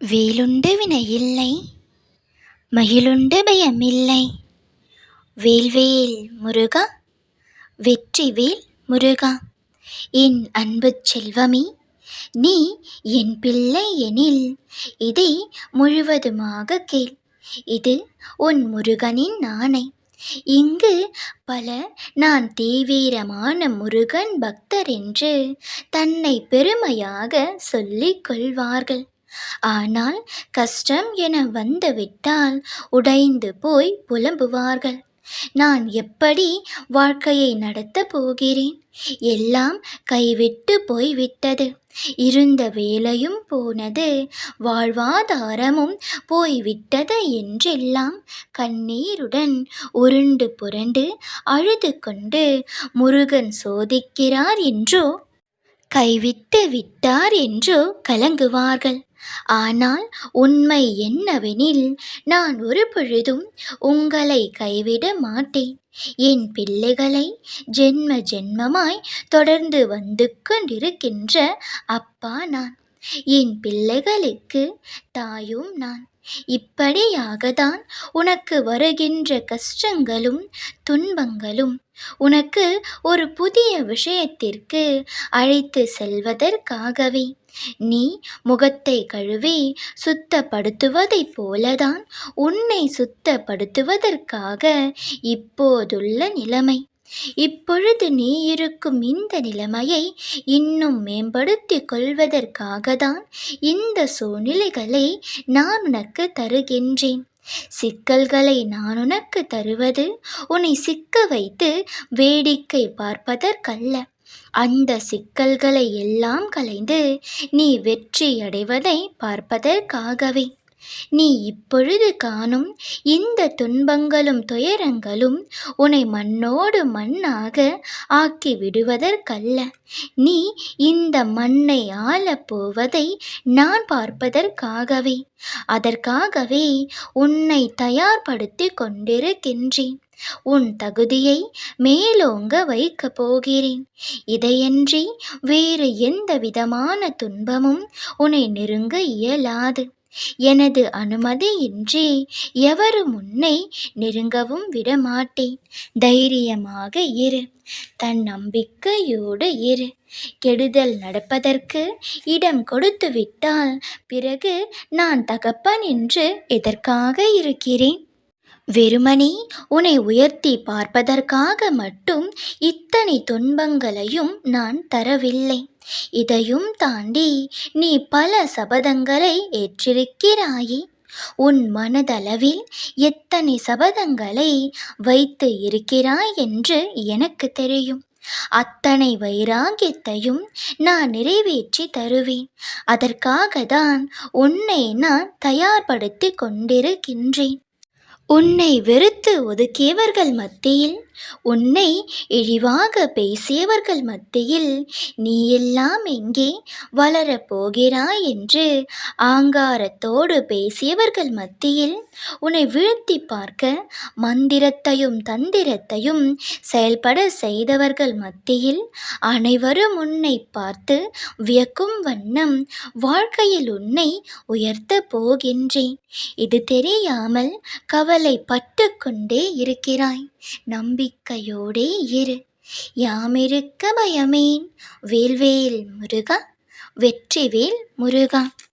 வேலுண்டு வினையில்லை மகிழுண்டு பயமில்லை. வேல்வேல் முருகா வெற்றிவேல் முருகா என் அன்புச் செல்வமே நீ என் பிள்ளை எனில் இதை முழுவதுமாக கேள். இது உன் முருகனின் ஆணை. இங்கு பல நான் தீவிரமான முருகன் பக்தர் என்று தன்னை பெருமையாக சொல்லிக் கொள்வார்கள். ஆனால் கஷ்டம் என வந்துவிட்டால் உடைந்து போய் புலம்புவார்கள். நான் எப்படி வாழ்க்கையை நடத்தப் போகிறேன்? எல்லாம் கைவிட்டு போய்விட்டது. இருந்த வேலையும் போனது. வாழ்வாதாரமும் போய்விட்டது என்றெல்லாம் கண்ணீருடன் உருண்டு புரண்டு அழுது கொண்டு முருகன் சோதிக்கிறார் என்றோ கைவிட்டு விட்டார் என்றோ கலங்குவார்கள். ஆனால் உண்மை என்னவெனில் நான் ஒரு பொழுதும் உங்களை கைவிட மாட்டேன். என் பிள்ளைகளை ஜென்ம ஜென்மமாய் தொடர்ந்து வந்து கொண்டிருக்கின்ற அப்பா நான். என் பிள்ளைகளுக்கு தாயும் நான். இப்படியாகத்தான் உனக்கு வருகின்ற கஷ்டங்களும் துன்பங்களும் உனக்கு ஒரு புதிய விஷயத்திற்கு அழைத்து செல்வதற்காகவே. நீ முகத்தை கழுவி சுத்தப்படுத்துவதைப் போலதான் உன்னை சுத்தப்படுத்துவதற்காக இப்போதுள்ள நிலைமை. இப்பொழுது நீ இருக்கும் இந்த நிலைமையை இன்னும் மேம்படுத்திக் கொள்வதற்காக தான் இந்த சூழ்நிலைகளை நான் உனக்கு தருகின்றேன். சிக்கல்களை நான் உனக்கு தருவது உன்னை சிக்க வைத்து வேடிக்கை பார்ப்பதற்கல்ல. அந்த சிக்கல்களை எல்லாம் களைந்து நீ வெற்றி அடைவதை பார்ப்பதற்காகவே. நீ இப்பொழுது காணும் இந்த துன்பங்களும் துயரங்களும் உன்னை மண்ணோடு மண்ணாக ஆக்கி விடுவதற்கல்ல நீ இந்த மண்ணை ஆளப் போவதை நான் பார்ப்பதற்காகவே அதற்காகவே உன்னை தயார்படுத்தி கொண்டிருக்கின்றேன். உன் தகுதியை மேலோங்க வைக்கப் போகிறேன். இதையன்றி வேறு எந்த விதமான துன்பமும் உன்னை நெருங்க இயலாது. எனது அனுமதியின்றி எவரும் உன்னை நெருங்கவும் விடமாட்டேன். தைரியமாக இரு. தன் நம்பிக்கையோடு இரு. கெடுதல் நடப்பதற்கு இடம் கொடுத்துவிட்டால் பிறகு நான் தகப்பன் என்று எதற்காக இருக்கிறேன்? வெறுமனே உன்னை உயர்த்தி பார்ப்பதற்காக மட்டும் இத்தனை துன்பங்களையும் நான் தரவில்லை. இதையும் தாண்டி நீ பல சபதங்களை ஏற்றிருக்கிறாயே. உன் மனதளவில் எத்தனை சபதங்களை வைத்து இருக்கிறாய் என்று எனக்கு தெரியும். அத்தனை வைராகியத்தையும் நான் நிறைவேற்றி தருவேன். அதற்காக தான் உன்னை நான் தயார்படுத்தி கொண்டிருக்கின்றேன். உன்னை வெறுத்து ஒதுக்கியவர்கள் மத்தியில் உன்னை இழிவாக பேசியவர்கள் மத்தியில் நீ எல்லாம் எங்கே வளரப் போகிறாய் என்று ஆங்காரத்தோடு பேசியவர்கள் மத்தியில் உன்னை வீழ்த்தி பார்க்க மந்திரத்தையும் தந்திரத்தையும் செயல்பட செய்தவர்கள் மத்தியில் அனைவரும் உன்னை பார்த்து வியக்கும் வண்ணம் வாழ்க்கையில் உன்னை உயர்த்தப் போகின்றேன். இது தெரியாமல் கவலைப்பட்டு கொண்டே இருக்கிறாய். நம்பிக்கையோடே இரு. யாமிருக்க பயமேன். வேல்வேல் முருகா வெற்றிவேல் முருகா.